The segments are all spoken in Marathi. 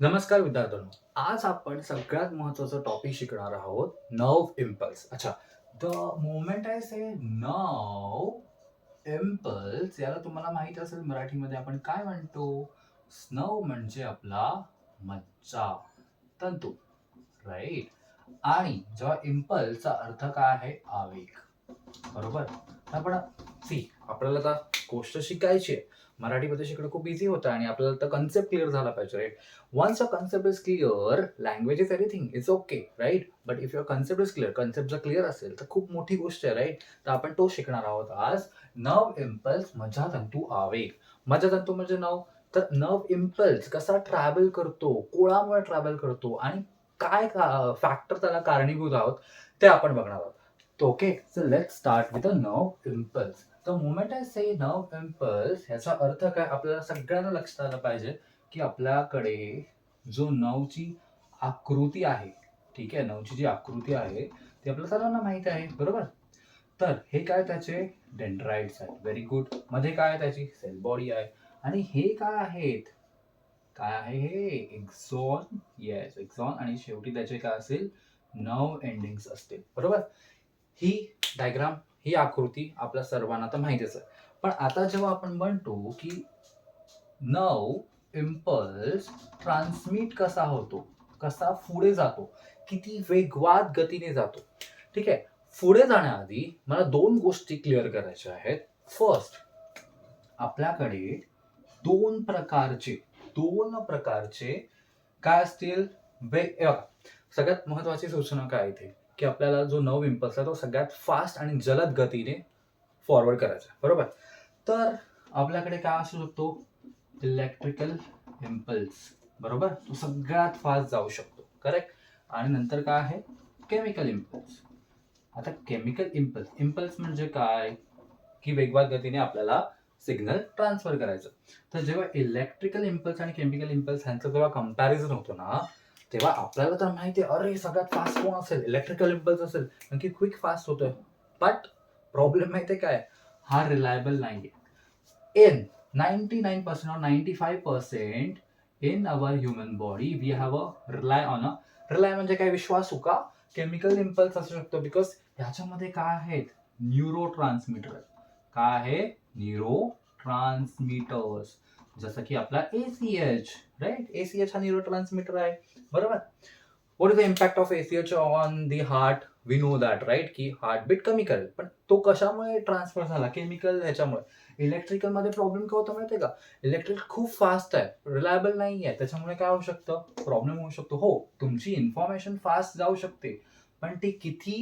नमस्कार विद्यार्थ्यांनो. आज आपण सगळ्यात महत्वाचं टॉपिक शिकणार आहोत नर्व इम्पल्स अच्छा the moment I say nerve impulse याला तुम्हाला माहीत असेल मराठीमध्ये आपण काय म्हणतो? स्नव म्हणजे आपला मज्जा तंतू राईट आणि जेव्हा इम्पल्सचा अर्थ काय आहे? आवेग. बरोबर? तर आपण सी आपल्याला आता गोष्ट शिकायची आहे. मराठीमध्ये शिकणं खूप इझी होतं आणि आपल्याला तर कन्सेप्ट क्लिअर झाला पाहिजे right once a concept is clear language is everything it's okay right but if your concept is clear concept जर क्लिअर असेल तर खूप मोठी गोष्ट आहे राईट तर आपण तो शिकणार आहोत आज. नव इम्पल्स मज्जातंतू आवेग. मज्जातंतू म्हणजे नव तर नव इम्पल्स कसा ट्रॅव्हल करतो कोणामुळे ट्रॅव्हल करतो आणि काय फॅक्टर त्याला कारणीभूत आहोत ते आपण बघणार आहोत. Okay so let start with a nerve impulse the moment I say nerve impulse ह्याचा अर्थ काय? आपल्याला सगळ्यांना लक्षात आलं पाहिजे की आपल्याकडे जो नवची आकृती आहे ठीक आहे? नवची जी आकृती आहे ती आपल्या सर्वांना माहिती आहे बरोबर? तर हे काय त्याचे? डेंड्राइड्स आहेत. व्हेरी गुडमध्ये काय आहे त्याची? सेल बॉडी आहे. आणि हे काय आहेत? काय आहे हे? एक्झॉन येस एक्झॉन आणि शेवटी त्याचे काय असेल? नव एंडिंग्स असतील. बरोबर? ही डायग्राम ही आकृती आपल्या सर्वांना तर माहितीच आहे. पण आता जेव्हा आपण म्हणतो की नव इम्पल्स ट्रान्समिट कसा होतो कसा पुढे जातो किती वेगवान गतीने जातो ठीक आहे? पुढे जाण्याआधी मला दोन गोष्टी क्लिअर करायच्या आहेत. फर्स्ट आपल्याकडे दोन प्रकारचे दोन प्रकारचे काय असतील? वे सगळ्यात महत्वाची सूचना काय इथे? की आपल्याला जो नव इम्पल्स आहे तो सगळ्यात फास्ट आणि जलद गतीने फॉरवर्ड करायचा बरोबर? तर आपल्याकडे काय असू शकतो? इलेक्ट्रिकल इम्पल्स बरोबर? तो सगळ्यात फास्ट जाऊ शकतो. करेक्ट आणि नंतर काय आहे? केमिकल इम्पल्स आता केमिकल इम्पल्स इम्पल्स म्हणजे काय? की वेगवान गतीने आपल्याला सिग्नल ट्रान्सफर करायचं. तर जेव्हा इलेक्ट्रिकल इम्पल्स आणि केमिकल इम्पल्स ह्यांचं जेव्हा कंपॅरिझन होतो ना तेव्हा आपल्याला तर माहिती आहे अरे सगळ्यात फास्ट कोण असेल? इलेक्ट्रिकल इम्पल्स असेल. कारण की क्विक फास्ट होतोय. बट प्रॉब्लेम माहिती आहे काय? हा रिलायबल नाहीये. In 99% or 95% in our human body we have a rely on a rely म्हणजे काय? विश्वासू हो का? केमिकल इम्पल्स असू शकतो. बिकॉज ह्याच्यामध्ये काय आहेत? न्यूरो ट्रान्समीटर काय आहे? न्यूरो ट्रान्समीटर्स जसं की आपला एसीएच राईट एसीएच हा न्यूरो ट्रान्समीटर आहे. बरोबर? What is the impact of ACH on the heart we know that right की हार्टबीट कमी करेल. पण तो कशामुळे ट्रान्सफर झाला? केमिकल ह्याच्यामुळे. इलेक्ट्रिकलमध्ये प्रॉब्लेम काय होतं माहितीये का? इलेक्ट्रिक खूप फास्ट आहे. रिलायबल नाही आहे त्याच्यामुळे काय होऊ शकतं? प्रॉब्लेम होऊ शकतो. हो तुमची इन्फॉर्मेशन फास्ट जाऊ शकते. पण ती किती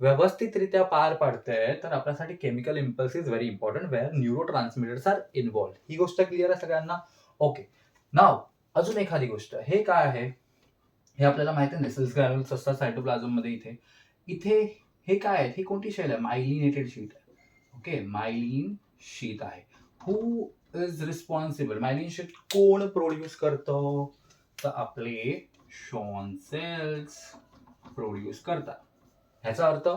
व्यवस्थितरित्या पार पाडते तर आपल्यासाठी chemical impulse is very important where neuro transmitters are involve ही गोष्ट क्लिअर आहे सगळ्यांना? ओके नाव अजून एखादी गोष्ट. हे काय आहे? हे आपल्याला माहिती आहे नेसल्स ग्रॅन्युल्स असतात सायटोप्लाझममध्ये इथे. इथे हे काय आहे? हे कोणती शेल आहे? मायलिनेटेड शीट आहे. ओके मायलिन शीत आहे. Who is responsible myelin sheath कोण प्रोड्यूस करतं? तर आपले शॉन सेल्स प्रोड्यूस करतात. ह्याचा अर्थ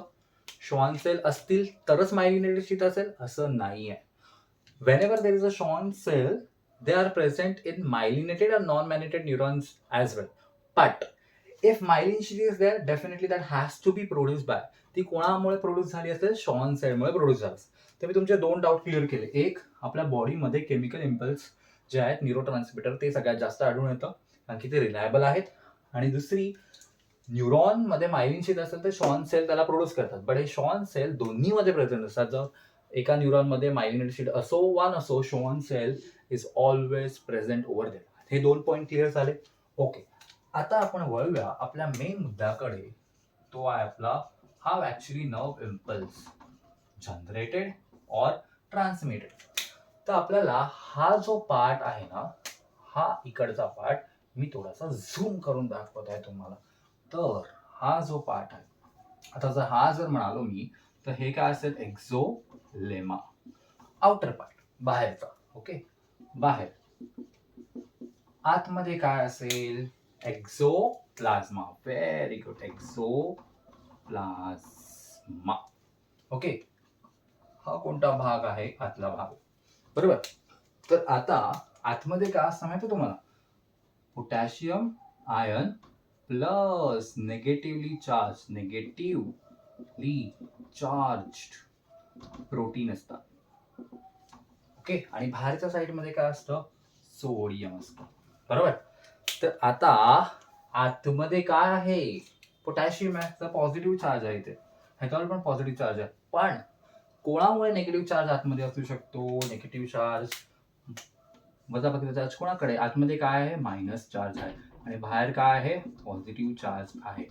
शॉन सेल असतील तरच मायलिनेटेड शीट असेल असं नाही आहे whenever there is a Schwann cell they are present in myelinated and non myelinated neurons as well but if myelin sheath is there definitely that has to be produce by ती कोणामुळे प्रोड्यूस झाली असेल? शॉन सेलमुळे प्रोड्यूस झाली तर मी तुमचे दोन डाऊट क्लिअर केले. एक आपल्या बॉडीमध्ये केमिकल इम्पल्स जे आहेत न्यूरो ट्रान्समिटर ते सगळ्यात जास्त आढळून येतं कारण की ते रिलायबल आहेत. आणि दुसरी न्यूरॉनमध्ये मायलिन शीट असेल तर शॉन सेल त्याला प्रोड्यूस करतात. बट हे शॉन सेल दोन्हीमध्ये प्रेझेंट असतात. जर एका न्यूरॉनमध्ये मायलिनेट शीट असो वन असो Schwann cell is always present over that हे दोन पॉईंट क्लिअर झाले? ओके आता आपण वळूया आपल्या मेन मुद्द्याकडे. तो आहे आपला हाव ऍक्च्युली नर्व इम्पल्स जनरेटेड और ट्रान्समिटेड तर आपल्याला हा जो पार्ट आहे ना हा इकडचा पार्ट मी थोडासा झूम करून दाखवत आहे तुम्हाला. तर हा जो पार्ट आहे आता जर हा जर म्हणालो मी तर हे काय असेल? एक्झो लेमा आउटर पार्ट बाहेरचा ओके बाहेर. आतमध्ये काय असेल? Exo plasma very good exo plasma okay हा कोणता भाग आहे? आतला भाग. बरोबर? तर आता आतमध्ये काय असतं माहिती तुम्हाला? Potassium ion plus negatively charge negatively charge protein असतात. ओके? आणि बाहेरच्या साईडमध्ये काय असतं? सोडियम असतं. बरोबर? तर आता आतमध्ये काय आहे? पोटॅशियम आहे. तर पॉझिटिव्ह चार्ज आहे इथे. ह्याच्यावर पण पॉझिटिव्ह चार्ज आहे. पण कोणामुळे निगेटिव्ह चार्ज आतमध्ये असू शकतो? निगेटिव्ह चार्ज वजाबाकीचा चार्ज कोणाकडे? आतमध्ये काय आहे? मायनस चार्ज आहे. आणि बाहेर काय आहे? पॉझिटिव्ह चार्ज आहे.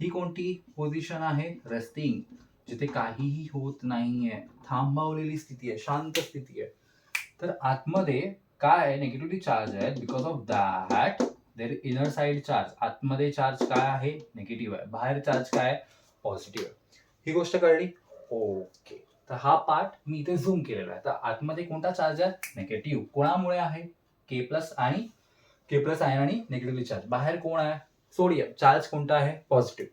ही कोणती पोझिशन आहे? रेस्टिंग जिथे काहीही होत नाहीये. थांबवलेली स्थिती आहे. शांत स्थिती आहे. तर आतमध्ये काय आहे? चार्ज आहे. Because of that there inner side charge आतमध्ये चार्ज काय आहे? निगेटिव्ह आहे. बाहेर चार्ज काय आहे? पॉझिटिव्ह आहे. ही गोष्ट कळली? ओके तर हा पार्ट मी इथे झूम केलेला आहे. तर आतमध्ये कोणता चार्ज आहे? निगेटिव्ह कोणामुळे आहे? के प्लस आणि के प्लस आहे आणि निगेटिव्हली चार्ज बाहेर कोण आहे? सोडियम चार्ज कोणता आहे? पॉझिटिव्ह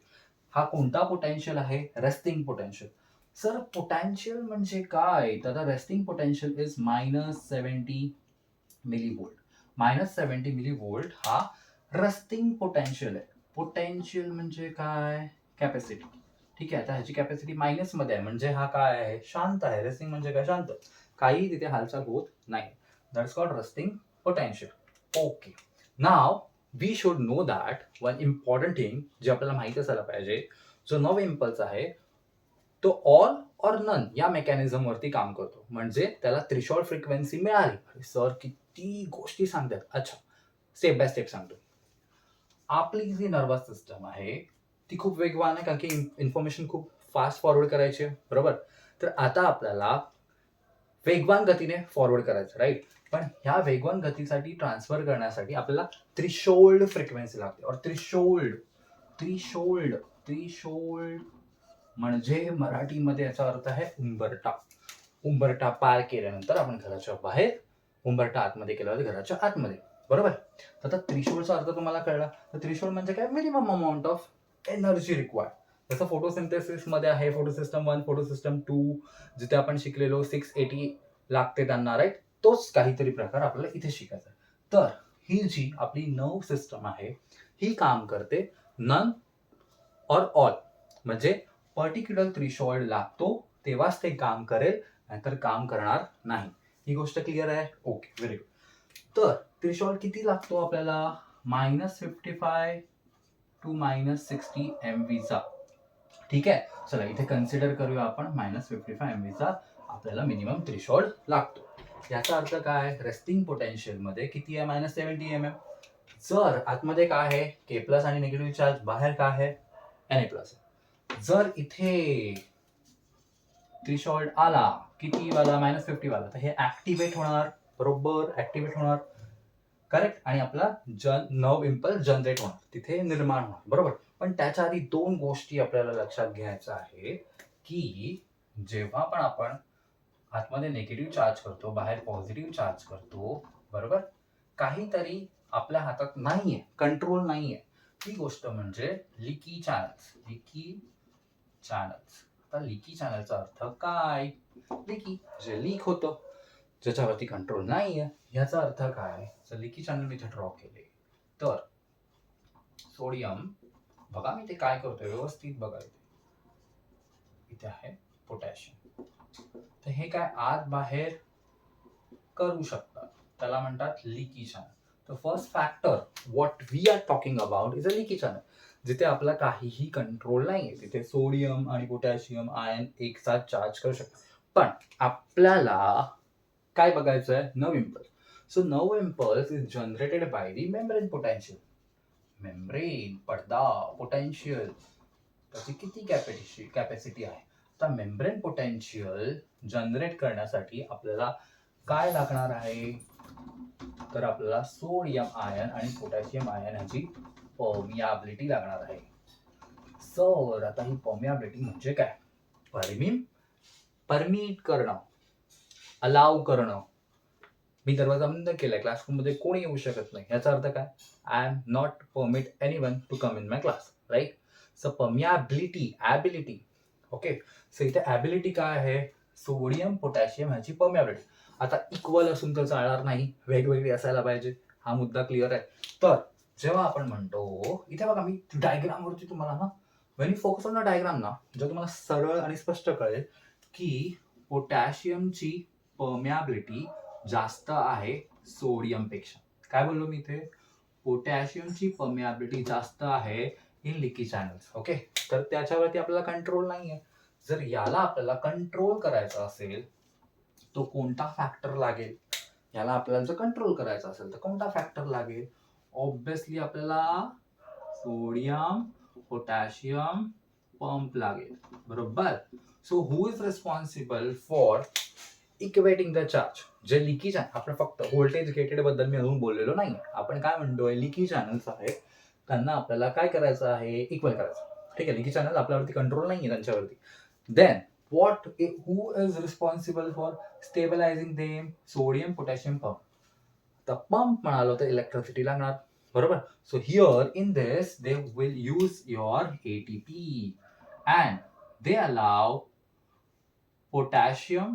हा कोणता पोटेन्शियल आहे? रेस्टिंग पोटेन्शियल सर पोटेन्शियल म्हणजे काय? तर resting potential is minus seventy milli volt minus seventy milli volt हा रेस्टिंग पोटेन्शियल आहे. पोटेन्शियल म्हणजे काय? कॅपॅसिटी ठीक आहे आता ह्याची कॅपॅसिटी मायनसमध्ये आहे. म्हणजे हा काय आहे? शांत आहे. रेस्टिंग म्हणजे काय? शांत. काही तिथे हालचाल होत नाही. That's called resting potential okay now we should know that one important thing जे आपल्याला माहीत असायला पाहिजे जो नव इम्पल्स आहे तो ऑल और नन या मेकॅनिझम वरती काम करतो. म्हणजे त्याला त्रिशॉल फ्रिक्वेन्सी मिळाली. सर किती गोष्टी सांगतात. अच्छा स्टेप बाय स्टेप सांगतो. आपली जी नर्वस सिस्टम आहे ती खूप वेगवान आहे कारण की इन्फॉर्मेशन खूप फास्ट फॉरवर्ड करायची बरोबर? तर आता आपल्याला वेगवान गतीने फॉरवर्ड करायचं राईट पण ह्या वेगवान गतीसाठी ट्रान्सफर करण्यासाठी आपल्याला त्रिशोल्ड फ्रिक्वेन्सी लागते. और त्रिशोल्ड त्रिशोल्ड त्रिशोल्ड म्हणजे मराठीमध्ये याचा अर्थ आहे उंबरटा उंबरटा पार केल्यानंतर आपण घराच्या बाहेर उंबरटा आतमध्ये केल्यावर घराच्या आतमध्ये. बरोबर? तर आता त्रिशोळचा अर्थ तुम्हाला कळला. तर त्रिशोळ म्हणजे काय? Minimum amount of energy required जसं फोटोसिंथेसिसमध्ये आहे photosystem one photosystem two जिथे आपण शिकलेलो सिक्स एटी लागते त्यांना राईट तोच काहीतरी प्रकार आपल्याला इथे शिकायचा तर ही जी आपली नऊ सिस्टम आहे ही काम करते नन और ऑल म्हणजे पर्टिक्युलर थ्रीशोल्ड लागतो तेव्हाच ते काम करेल नाहीतर काम करणार नाही. ही गोष्ट क्लिअर आहे? ओके व्हेरी गुड तर त्रिशॉल किती लागतो आपल्याला? Minus fifty five two minus sixty M व्हीचा ठीक आहे? चला इथे कन्सिडर करूया आपण. मायनस फिफ्टी फाय एम व्हीचा आपल्याला मिनिमम त्रिशॉल लागतो. याचा अर्थ काय? रेस्टिंग पोटेन्शियलमध्ये किती आहे? मायनस सेव्हन्टी एम एम जर आतमध्ये काय आहे? के प्लस आणि निगेटिव्ह चार्ज बाहेर काय आहे? एन ए प्लस जर इथे थ्रीशॉल्ड आला किती वाला? मायनस फिफ्टी वाला. तर हे ऍक्टिव्हेट होणार. बरोबर ऍक्टिव्हेट होणार. करेक्ट आणि आपला जन नव इम्पल्स जनरेट होणार. तिथे निर्माण होणार. बरोबर? पण त्याच्या आधी दोन गोष्टी आपल्याला लक्षात घ्यायच्या आहे की जेव्हा पण आपण आतमध्ये निगेटिव्ह चार्ज करतो बाहेर पॉझिटिव्ह चार्ज करतो बरोबर? काहीतरी आपल्या हातात नाहीये कंट्रोल नाहीये. ती गोष्ट म्हणजे लिकी चॅनल्स लिकी चॅनल्स आता लिकी चॅनलचा अर्थ काय? लिकी जे लीक होतं ज्याच्यावरती कंट्रोल नाहीये ह्याचा अर्थ काय? जर लिकी चॅनल मी इथे ड्रॉ केले तर सोडियम बघा मी ते काय करतोय व्यवस्थित बघा इथे. इथे आहे पोटॅशियम हे काय आत बाहेर करू शकतात. त्याला म्हणतात लिकी चॅनल तर first factor what we are talking about is a leaky channel जिथे आपला काहीही कंट्रोल नाही आहे तिथे सोडियम आणि पोटॅशियम आयन एकसाथ चार्ज करू शकतात. पण आपल्याला काय बघायचं आहे nerve impulse so nerve impulse is generated by the membrane potential membrane पडदा पोटॅन्शियल त्याची किती कॅपॅसिटी कॅपॅसिटी आहे? आता मेम्ब्रेन पोटेन्शियल जनरेट करण्यासाठी आपल्याला काय लागणार आहे? तर आपल्याला सोडियम आयन आणि पोटॅशियम आयन ह्याची पर्मियाबिलिटी लागणार आहे. सर आता ही पर्मियाबिलिटी म्हणजे काय? परमिम परमिट करणं. अलाव करणं. मी दरवाजा बंद केलाय. क्लासरूममध्ये कोणी येऊ शकत नाही. याचा अर्थ काय? I'm not permit anyone to come in my class right so permeability ability okay so इथे ॲबिलिटी काय आहे? सोडियम पोटॅशियम ह्याची पर्मियाबिलिटी आता इक्वल असून तर चालणार नाही. वेगवेगळी असायला पाहिजे. हा मुद्दा क्लिअर आहे. तर जेव्हा आपण म्हणतो इथे बघा मी डायग्रामवरती तुम्हाला ना when you focus on the diagram ना जेव्हा तुम्हाला सरळ आणि स्पष्ट कळेल की पोटॅशियमची परमियाबिलिटी जास्त आहे सोडियमपेक्षा काय बोललो मी इथे? पोटॅशियमची परमियाबिलिटी जास्त आहे इन लिकी चॅनल्स ओके तर त्याच्यावरती आपल्याला कंट्रोल नाही आहे जर याला आपल्याला कंट्रोल करायचा असेल तो कोणता फॅक्टर लागेल? याला आपल्याला जर कंट्रोल करायचा असेल तर कोणता फॅक्टर लागेल? ऑब्विसली आपल्याला सोडियम पोटॅशियम पंप लागेल. बरोबर? So who is responsible for equating the charge जे लिकी चॅनल आपण फक्त व्होल्टेज गेटेडबद्दल मी अजून बोललेलो नाही आपण काय म्हणतोय? लिकी चॅनल्स आहेत. त्यांना आपल्याला काय करायचं आहे? इक्वल करायचं. ठीक आहे लिकी चॅनल आपल्यावरती कंट्रोल नाही आहे त्यांच्यावरती then what who is responsible for stabilizing them sodium potassium pump the pump म्हणालो तर इलेक्ट्रिसिटी लागणार बरोबर so here in this they will use your ATP and they allow potassium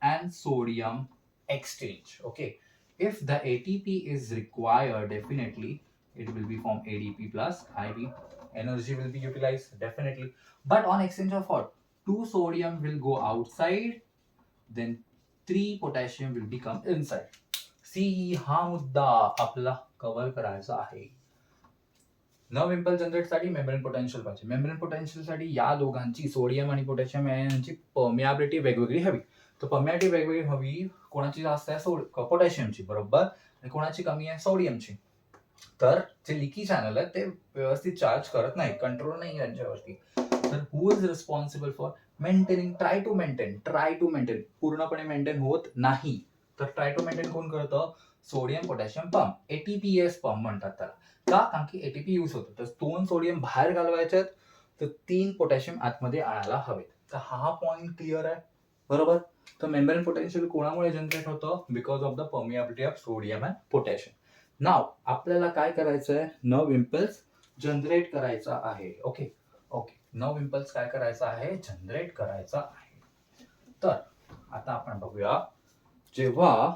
and sodium exchange okay if the atp is required definitely it will be from adp plus ib energy will be utilized definitely. But on exchange of what? Two sodium will go outside then three potassium will become inside. See हा मुद्दा आपला कव्हर करायचा आहे. नव इम्पल्स जनरेटसाठी मेम्ब्रेन पोटेन्शियल पाहिजे. मेम्ब्रेन पोटेन्शियलसाठी या दोघांची सोडियम आणि पोटॅशियम यांची परमियाबिलिटी वेगवेगळी हवी. तर परमियाबिलिटी वेगवेगळी हवी कोणाची जास्त आहे? सोड पोटॅशियमची बरोबर? आणि कोणाची कमी आहे? सोडियमची तर जे लिकी चॅनल आहे ते व्यवस्थित चार्ज करत नाही कंट्रोल नाही यांच्यावरती त्यांच्यावरती तर who is responsible for maintaining try to maintain try to maintain पूर्णपणे मेंटेन होत नाही. तर ट्राय टू मेंटेन कोण करतं? Sodium potassium pump ATPase pump म्हणतात त्याला. का? कारण की एटीपी यूज होतो. तर दोन सोडियम बाहेर घालवायच्यात तर तीन पोटॅशियम आतमध्ये आणायला हवेत. तर हा पॉइंट क्लिअर आहे? बरोबर? तर मेम्ब्रेन पोटेन्शियल कोणामुळे जनरेट होतं? Because of the permeability of sodium and potassium now आपल्याला काय करायचं आहे नव इम्पल्स जनरेट करायचा आहे. ओके ओके नव इम्पल्स काय करायचा आहे? जनरेट करायचा आहे. तर आता आपण बघूया. जेव्हा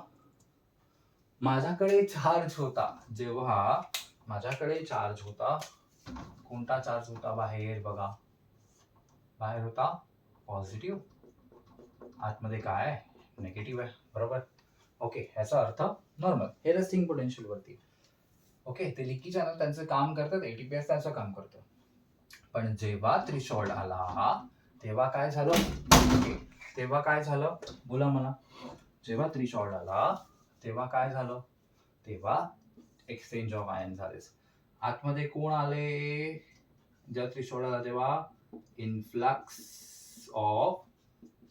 माझ्याकडे चार्ज होता जेव्हा माझ्याकडे चार्ज होता कोणता चार्ज होता बाहेर बघा. बाहेर होता? पॉझिटिव्ह आतमध्ये काय? आहे निगेटिव्ह आहे. बरोबर? ओके ह्याचा अर्थ नॉर्मल हे रस्टिंग पोटेन्शियल वरती. ओके ते लिकी चॅनल त्यांचं काम करतात एटीपीएस त्यांचं काम करतं. पण जेव्हा त्रिशॉल्ड आला तेव्हा काय झालं? ओके तेव्हा काय झालं? बोला मला. जेव्हा त्रिशॉल्ड आला तेव्हा काय झालं? तेव्हा एक्सचेंज ऑफ आयन झाले. आतमध्ये कोण आले? जेव्हा त्रिशॉल्ड आला तेव्हा इन्फ्लक्स ऑफ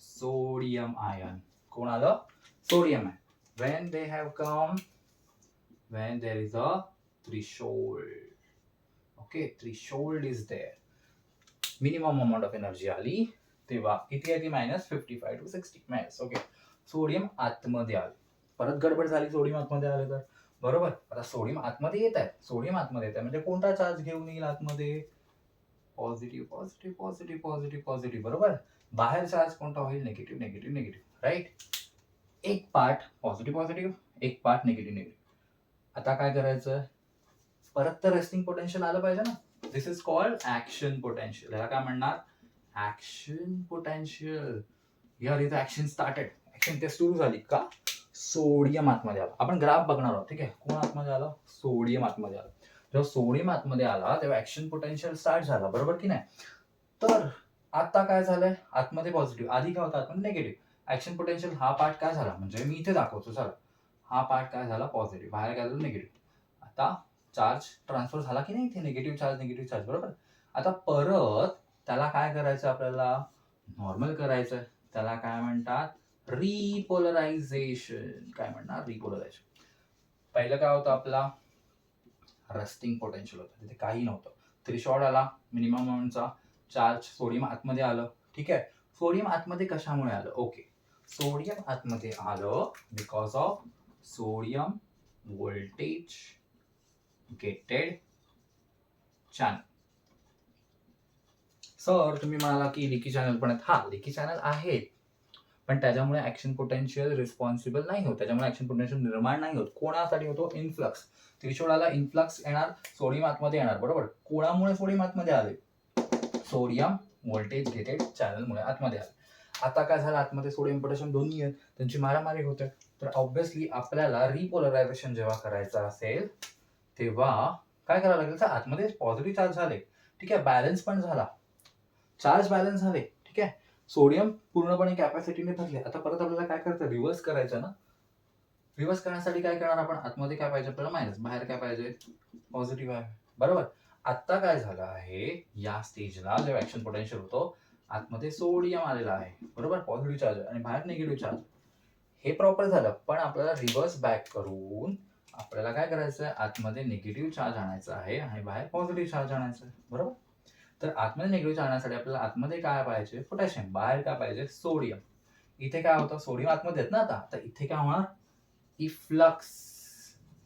सोडियम आयन कोण आलं? Sodium ion when they have come when there is a threshold. Okay threshold is there. Minimum amount of energy आली तेव्हा किती आहे ती minus fifty five two sixty minus okay sodium आतमध्ये आले. परत गडबड झाली सोडियम आतमध्ये आले तर. बरोबर? आता सोडियम आतमध्ये येत आहे. सोडियम आतमध्ये येत आहे. म्हणजे कोणता चार्ज घेऊन येईल आतमध्ये? Positive positive positive positive positive बरोबर? बाहेर चार्ज कोणता होईल? निगेटिव्ह निगेटिव्ह निगेटिव्ह राईट एक पार्ट पॉझिटिव्ह पॉझिटिव्ह एक पार्ट निगेटिव्ह निगेटिव्ह आता काय करायचं? परत तर रेस्टिंग पोटेन्शियल आलं पाहिजे ना. This is called action potential ह्याला काय म्हणणार? ऍक्शन पोटेन्शियल यार इथं ऍक्शन स्टार्टेड ऍक्शन ते सुरू झाली का? सोडियम आतमध्ये आला. आपण ग्राफ बघणार आहोत ठीक आहे? कोण आतमध्ये आलं? सोडियम आतमध्ये आलं. जेव्हा सोडियम आतमध्ये आला तेव्हा ऍक्शन पोटेन्शियल स्टार्ट झाला. बरोबर की नाही? तर आता काय झालंय? आतमध्ये पॉझिटिव्ह आधी काय होतं? आतमध्ये निगेटिव्ह ऍक्शन पोटेन्शियल हा पार्ट काय झाला? म्हणजे मी इथे दाखवतो चला. हा पार्ट काय झाला? पॉझिटिव्ह बाहेर काय झालं निगेटिव्ह आता चार्ज ट्रान्सफर झाला की नाही इथे? निगेटिव्ह चार्ज निगेटिव्ह चार्ज बरोबर? आता परत त्याला काय करायचं आपल्याला? नॉर्मल करायचं त्याला काय म्हणतात? रिपोलरायझेशन काय म्हणणार? रिपोलरायझेशन पहिलं काय होतं आपला? रस्टिंग पोटेन्शियल होतं. तिथे काही नव्हतं. थ्रीशॉट आला. मिनिमम अमाऊंटचा चार्ज सोडियम आतमध्ये आलं. ठीक आहे? सोडियम आतमध्ये कशामुळे आलं? ओके सोडियम आतमध्ये आलं because of sodium voltage gated channel sir तुम्ही म्हणाला की लिकी चॅनल पण आहेत. हा लिकी चॅनल आहेत. पण त्याच्यामुळे ऍक्शन पोटेन्शियल रिस्पॉन्सिबल नाही होत. त्याच्यामुळे ऍक्शन पोटेन्शियल निर्माण नाही होत. कोणासाठी होतो? इन्फ्लक्स त्रिशोळाला इन्फ्लक्स येणार सोडियम आतमध्ये येणार. बरोबर? कोणामुळे सोडियम आतमध्ये आले? सोडियम व्होल्टेज गेटेड चॅनलमुळे आतमध्ये आले. आता काय झालं? आतमध्ये सोडियम पोटॅशियम दोन्ही आहेत. त्यांची मारामारी होते. तर ऑब्व्हियसली आपल्याला रिपोलरायझेशन जेव्हा करायचं असेल तेव्हा काय करावं लागेल? तर आतमध्ये पॉझिटिव्ह चार्ज झाले. ठीक आहे बॅलन्स पण झाला. चार्ज बॅलन्स झाले. ठीक आहे. सोडियम पूर्णपणे कॅपॅसिटीने भरले. आता परत आपल्याला काय करायचं? रिव्हर्स करायचं ना? रिव्हर्स करण्यासाठी काय करणार आपण? आतमध्ये काय पाहिजे? आपल्याला मायनस बाहेर काय पाहिजे? पॉझिटिव्ह आहे. बरोबर. आता काय झालं आहे? या स्टेजला जेव्हा ऍक्शन पोटेन्शियल होतो आतमध्ये सोडियम आलेला आहे. बरोबर? पॉझिटिव्ह चार्ज आणि बाहेर निगेटिव्ह चार्ज हे प्रॉपर झालं. पण आपल्याला रिव्हर्स बॅक करून आपल्याला काय करायचं आहे? आतमध्ये निगेटिव्ह चार्ज आणायचा आहे आणि बाहेर पॉझिटिव्ह चार्ज आणायचा आहे. बरोबर? तर आतमध्ये निगेटिव्ह चार्ज आणण्यासाठी आपल्याला आतमध्ये काय पाहिजे? पोटॅशियम बाहेर काय पाहिजे? सोडियम इथे काय होतं? सोडियम आतमध्ये आहेत ना आता. तर इथे काय होणार? इफ्लक्स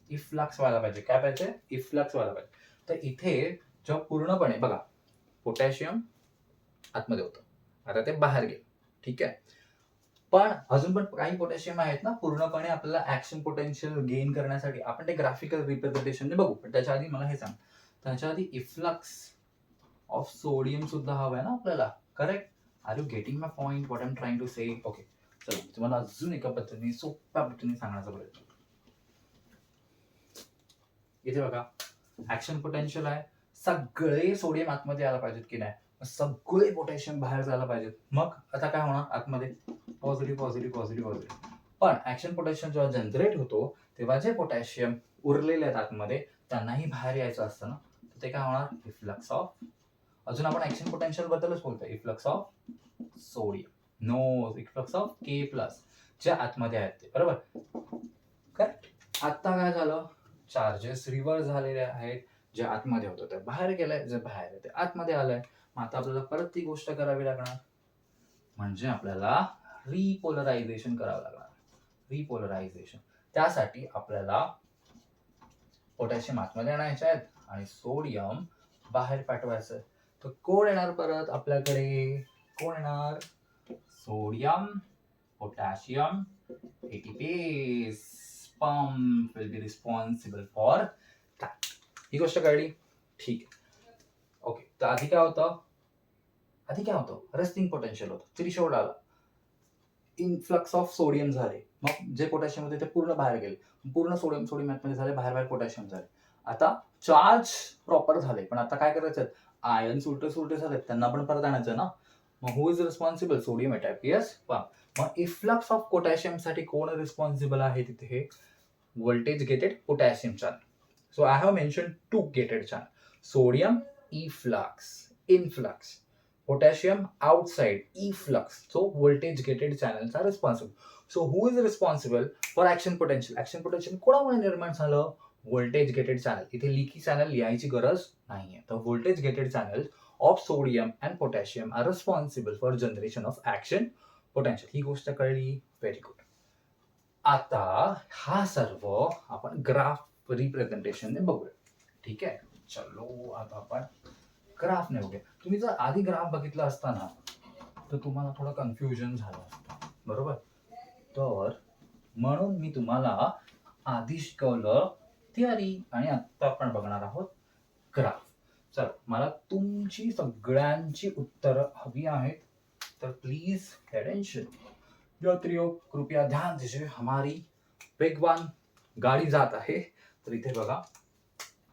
इफ्लक्स व्हायला पाहिजे. काय पाहिजे? इफ्लक्स व्हायला पाहिजे. तर इथे जेव्हा पूर्णपणे बघा. पोटॅशियम आतमध्ये होतं. आता ते बाहेर गेलं. ठीक आहे? पण अजून पण काही पोटॅशियम आहेत ना पूर्णपणे आपल्याला ऍक्शन पोटेन्शियल गेन करण्यासाठी. आपण ते ग्राफिकल रिप्रेझेंटेशनने बघू. पण त्याच्या आधी मला हे सांग. त्याच्या आधी इफ्लक्स ऑफ सोडियम सुद्धा हवं आहे ना आपल्याला? Correct are you getting my point what am trying to say okay चल तुम्हाला अजून एका पद्धतीने सोप्या पद्धतीने सांगण्याचा प्रयत्न इथे बघा. ऍक्शन पोटेन्शियल आहे. सगळे सोडियम आतमध्ये यायला पाहिजेत की नाही? सगळे पोटॅशियम बाहेर जायला पाहिजेत. मग आता काय होणार? आतमध्ये पॉझिटिव्ह पॉझिटिव्ह पॉझिटिव्ह पॉझिटिव्ह पण ऍक्शन पोटॅशियम जेव्हा जनरेट होतो तेव्हा जे पोटॅशियम उरलेले आहेत आतमध्ये त्यांनाही बाहेर यायचं असतं ना? तर ते काय होणार? इफ्लक्स ऑफ अजून आपण ऍक्शन पोटेन्शियल बद्दलच बोलतोय. Efflux of sodium no efflux of K plus जे आतमध्ये आहेत ते. बरोबर? करेक्ट आता काय झालं? चार्जेस रिव्हर्स झालेले आहेत. जे आतमध्ये होतं ते बाहेर गेलंय जे बाहेर ते आतमध्ये आलंय. मग आता आपल्याला परत ती गोष्ट करावी लागणार. म्हणजे आपल्याला रिपोलरायझेशन करावं लागणार. रिपोलरायझेशन त्यासाठी आपल्याला पोटॅशियम आतमध्ये आणायचे आहेत आणि सोडियम बाहेर पाठवायचं आहे. तर कोण येणार परत आपल्याकडे? कोण येणार? Sodium potassium ATPase pump will be responsible for ही गोष्ट कळली? ठीक ओके तर आधी काय होतं? आधी काय होतं? रेस्टिंग पोटेन्शियल होतं. त्रिशोल्ड आला. इनफ्लक्स ऑफ सोडियम झाले. मग जे पोटॅशियम होते ते पूर्ण बाहेर गेले. पूर्ण सोडियम सोडियममध्ये झाले बाहेर बाहेर पोटॅशियम झाले. आता चार्ज प्रॉपर झाले. पण आता काय करायचं? आयन सुलटे सुलटे झाले त्यांना पण परत आणायचं ना? मग who is responsible sodium ATPase मग इफ्लक्स ऑफ पोटॅशियमसाठी कोण रिस्पॉन्सिबल आहे तिथे? हे voltage gated potassium channel so I have mentioned two gated channel sodium efflux influx. potassium outside efflux. So voltage gated channels are responsible. So who is responsible for action potential? Action potential कोणामुळे निर्माण झालं? व्होल्टेज गेटेड चॅनल इथे लिकी चॅनल लिहायची गरज नाहीये. तर voltage gated channel of sodium and potassium are responsible for generation of action potential ही गोष्ट कळली? व्हेरी गुड आता हा सर्व आपण ग्राफ रिप्रेझेंटेशनने बघूया. ठीक आहे? चलो आता आपण ग्राफने बघूया. तुम्ही जर आधी ग्राफ बघितला असता ना तर तुम्हाला थोडं कन्फ्युजन झालं असतं. बरोबर? तर म्हणून मी तुम्हाला आधी शिकवलं थिअरी आणि आत्ता आपण बघणार आहोत ग्राफ चल मला तुमची सगळ्यांची उत्तरं हवी आहेत. तर प्लीज अटेंशन यात्रियों कृपया ध्यान दीजिए. हमारी वेगवान गाडी जात आहे. तर इथे बघा.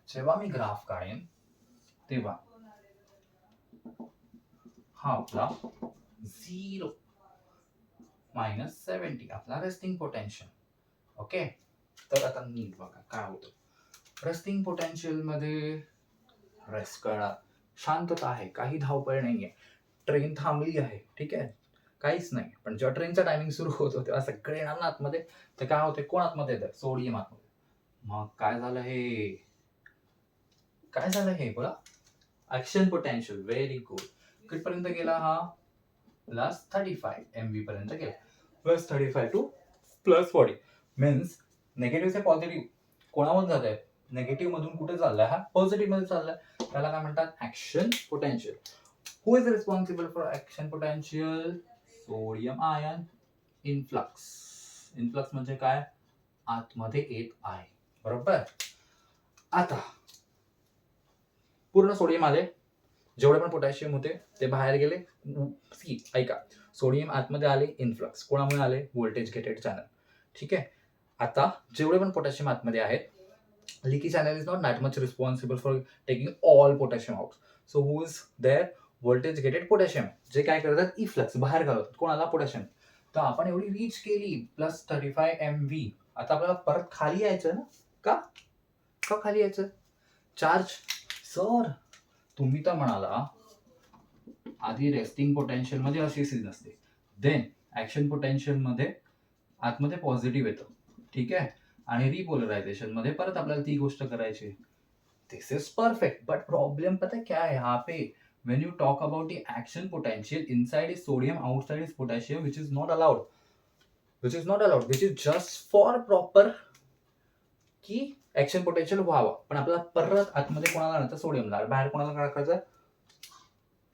जेव्हा मी ग्राफ काढेन तेव्हा हा आपला झिरो मायनस सेवन्टी आपला रेस्टिंग पोटेन्शियल ओके तर आता नीट बघा काय होतं? रेस्टिंग पोटेन्शियलमध्ये रेस्ट करणार शांतता आहे काही धावपळ आहे ट्रेन थांबली आहे ठीक आहे? काहीच नाही पण जेव्हा ट्रेनचा टायमिंग सुरू होतो तेव्हा सगळे येणार ना आतमध्ये तर काय होते? कोण आतमध्ये येतं सोडियम आतमध्ये. मग काय झालं हे? काय झालं हे बोला? ऍक्शन पोटेन्शियल व्हेरी गुड कुठपर्यंत गेला हा? Plus thirty five M V पर्यंत गेला. Plus thirty five two plus forty means negative ते पॉझिटिव्ह कोणामधून जात आहे नेगेटिव्ह मधून कुठे चाललाय हा? पॉझिटिव्हमध्ये चाललाय. त्याला काय म्हणतात? Action potential who is responsible for action potential sodium ion influx influx म्हणजे काय? आतमध्ये येत आहे. बरोबर? आता पूर्ण सोडियम आले. जेवढे पण पोटॅशियम होते ते बाहेर गेले. सी ऐका. सोडियम आतमध्ये आले इन्फ्लक्स कोणामुळे आले? व्होल्टेज गेटेड चॅनल ठीक आहे? आता जेवढे पण पोटॅशियम आतमध्ये आहेत leaky channel is not not much responsible for taking all potassium out so who is there voltage gated potassium जे काय करतात? इफ्लक्स बाहेर घालवतात. कोणाला? पोटॅशियम तर आपण एवढी रीच केली plus thirty five M V आता आपल्याला परत खाली यायचं ना? का? का खाली यायचं? चार्ज सर तुम्ही तर म्हणाला आधी रेस्टिंग पोटेन्शियलमध्ये अशी सीज असते. देन ऍक्शन पोटेन्शियलमध्ये आतमध्ये पॉझिटिव्ह येतं. ठीक आहे? आणि रिपोलरायझेशनमध्ये परत आपल्याला ती गोष्ट करायची this is perfect but problem पता क्या है यहाँ पे? When you talk about the action potential inside is sodium outside is potassium which is not allowed. Which is not allowed which is just for proper की ऍक्शन पोटेन्शियल व्हावं. पण आपल्याला परत आतमध्ये कोणाला आणायचं? सोडियमला बाहेर कोणाला टाकायचं?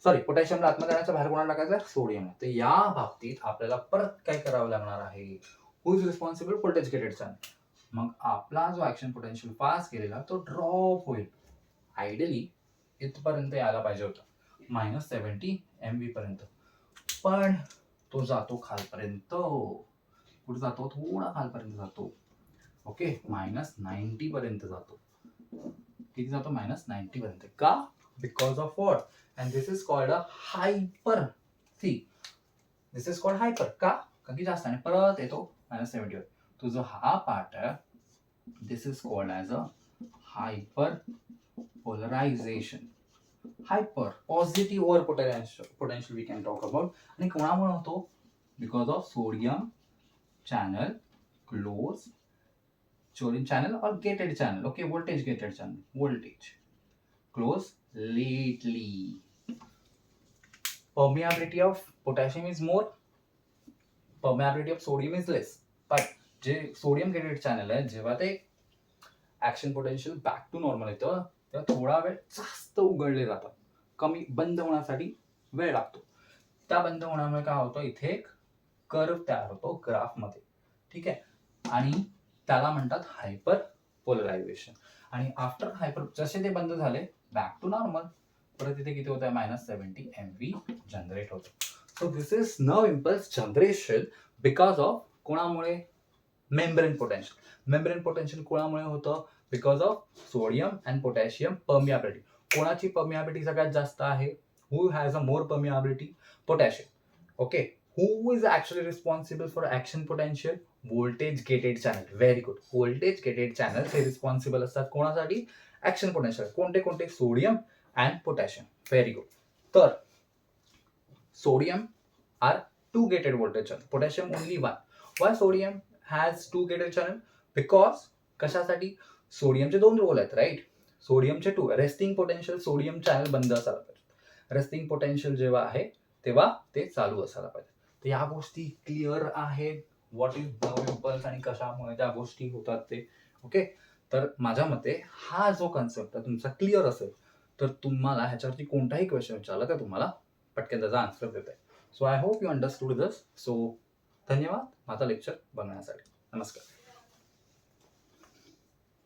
सॉरी पोटॅशियमला आतमध्ये आणायचं बाहेर कोणाला टाकायचं? सोडियम तर या बाबतीत आपल्याला परत काय करावं लागणार आहे? हु इज रिस्पॉन्सिबल व्होल्टेज गेटेडचा मग आपला जो ऍक्शन पोटेन्शियल पास केलेला तो ड्रॉप होईल. आयडियली इथपर्यंत यायला पाहिजे होता. मायनस सेवन्टी एम बी पर्यंत. पण तो जातो खालपर्यंत. कुठे जातो? थोडा खालपर्यंत जातो. ओके मायनस नाईन्टी पर्यंत जातो. किती जातो? मायनस नाईन्टी पर्यंत. का? Because of what? And this is called a hyper see this is called hyper. का? कारण की जास्त आणि परत येतो. मायनस सेव्हन्टीवर तुझं हा पार्ट आहे this is called as a hyperpolarisation. Hyper positive over potential potential we can talk about आणि कोणामुळे होतो? Because of sodium channel close sodium channel और gated channel okay voltage gated channel voltage close lately permeability of potassium is more permeability of sodium is less. But जे सोडियम गेटेड चॅनल आहे जेव्हा ते action potential back to normal येतं तेव्हा थोडा वेळ जास्त उघडले जातात. कमी बंद होण्यासाठी वेळ लागतो. त्या बंद होण्यामुळे काय होतं? इथे एक कर्व तयार होतो ग्राफमध्ये ठीक आहे? आणि त्याला म्हणतात हायपर पोलरायझेशन आणि आफ्टर हायपर जसे ते बंद झाले बॅक टू नॉर्मल परत इथे किती होत आहे minus seventy M V generate होतो. So this is an impulse generation because of कोणामुळे? मेम्ब्रेन पोटेन्शियल मेम्ब्रेन पोटेन्शियल कोणामुळे होतं? Because of sodium and potassium permeability कोणाची पर्मियाबिलिटी सगळ्यात जास्त आहे? Who has a more permeability potassium okay who is actually responsible for action potential voltage gated channel very good voltage gated channel हे रिस्पॉन्सिबल असतात कोणासाठी? ऍक्शन पोटेन्शियल कोणते कोणते? Sodium and potassium very good तर sodium are two gated voltage channel potassium only one why sodium has two gated channel because कशासाठी? सोडियमचे दोन रोल आहेत right सोडियमचे two resting potential sodium channel बंद असायला पाहिजे. रेस्टिंग पोटेन्शियल जेव्हा आहे तेव्हा ते चालू असायला पाहिजे. तर या गोष्टी क्लिअर आहेत. व्हॉट इज द इम्पल्स आणि कशामुळे त्या गोष्टी होतात ते. ओके तर माझ्या मते हा जो कन्सेप्ट आहे तुमचा क्लिअर असेल तर तुम्हाला ह्याच्यावरती कोणताही क्वेश्चन विचारला तर तुम्हाला पटकन त्याचा आन्सर देत आहे so I hope you understood this so धन्यवाद. माझा लेक्चर बघण्यासाठी नमस्कार.